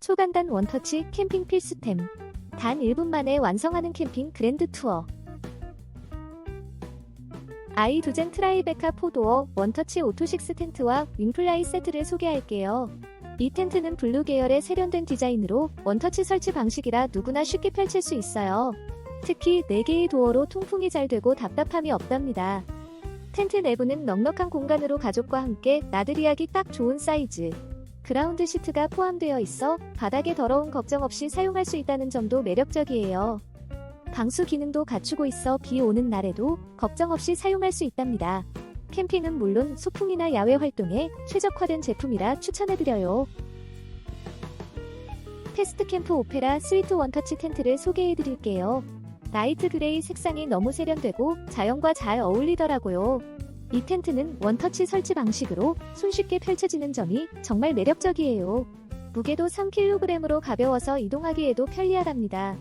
초간단 원터치 캠핑 필수템. 단 1분 만에 완성하는 캠핑 그랜드 투어. 아이 두젠 트라이베카 포도어 원터치 오토식스 텐트와 윙플라이 세트를 소개할게요. 이 텐트는 블루 계열의 세련된 디자인으로 원터치 설치 방식이라 누구나 쉽게 펼칠 수 있어요. 특히 4개의 도어로 통풍이 잘 되고 답답함이 없답니다. 텐트 내부는 넉넉한 공간으로 가족과 함께 나들이 하기 딱 좋은 사이즈. 그라운드 시트가 포함되어 있어 바닥에 더러운 걱정 없이 사용할 수 있다는 점도 매력적이에요. 방수 기능도 갖추고 있어 비 오는 날에도 걱정 없이 사용할 수 있답니다. 캠핑은 물론 소풍이나 야외 활동에 최적화된 제품이라 추천해드려요. 패스트 캠프 오페라 스위트 원터치 텐트를 소개해드릴게요. 라이트 그레이 색상이 너무 세련되고 자연과 잘 어울리더라고요. 이 텐트는 원터치 설치 방식으로 손쉽게 펼쳐지는 점이 정말 매력적이에요. 무게도 3kg으로 가벼워서 이동하기에도 편리하답니다.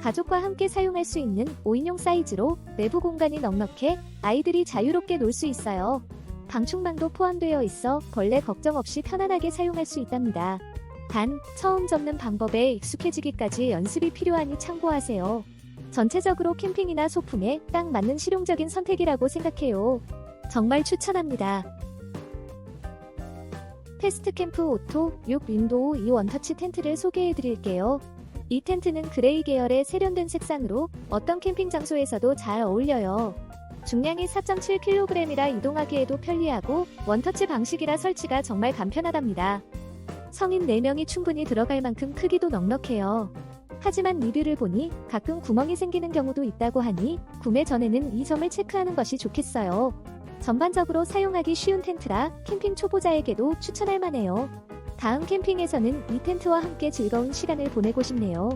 가족과 함께 사용할 수 있는 5인용 사이즈로 내부 공간이 넉넉해 아이들이 자유롭게 놀 수 있어요. 방충망도 포함되어 있어 벌레 걱정 없이 편안하게 사용할 수 있답니다. 단, 처음 접는 방법에 익숙해지기까지 연습이 필요하니 참고하세요. 전체적으로 캠핑이나 소풍에 딱 맞는 실용적인 선택이라고 생각해요. 정말 추천합니다. 패스트 캠프 오토 6 윈도우 2 원터치 텐트를 소개해 드릴게요. 이 텐트는 그레이 계열의 세련된 색상으로 어떤 캠핑 장소에서도 잘 어울려요. 중량이 4.7kg이라 이동하기에도 편리하고 원터치 방식이라 설치가 정말 간편하답니다. 성인 4명이 충분히 들어갈 만큼 크기도 넉넉해요. 하지만 리뷰를 보니 가끔 구멍이 생기는 경우도 있다고 하니 구매 전에는 이 점을 체크하는 것이 좋겠어요. 전반적으로 사용하기 쉬운 텐트라 캠핑 초보자에게도 추천할 만해요. 다음 캠핑에서는 이 텐트와 함께 즐거운 시간을 보내고 싶네요.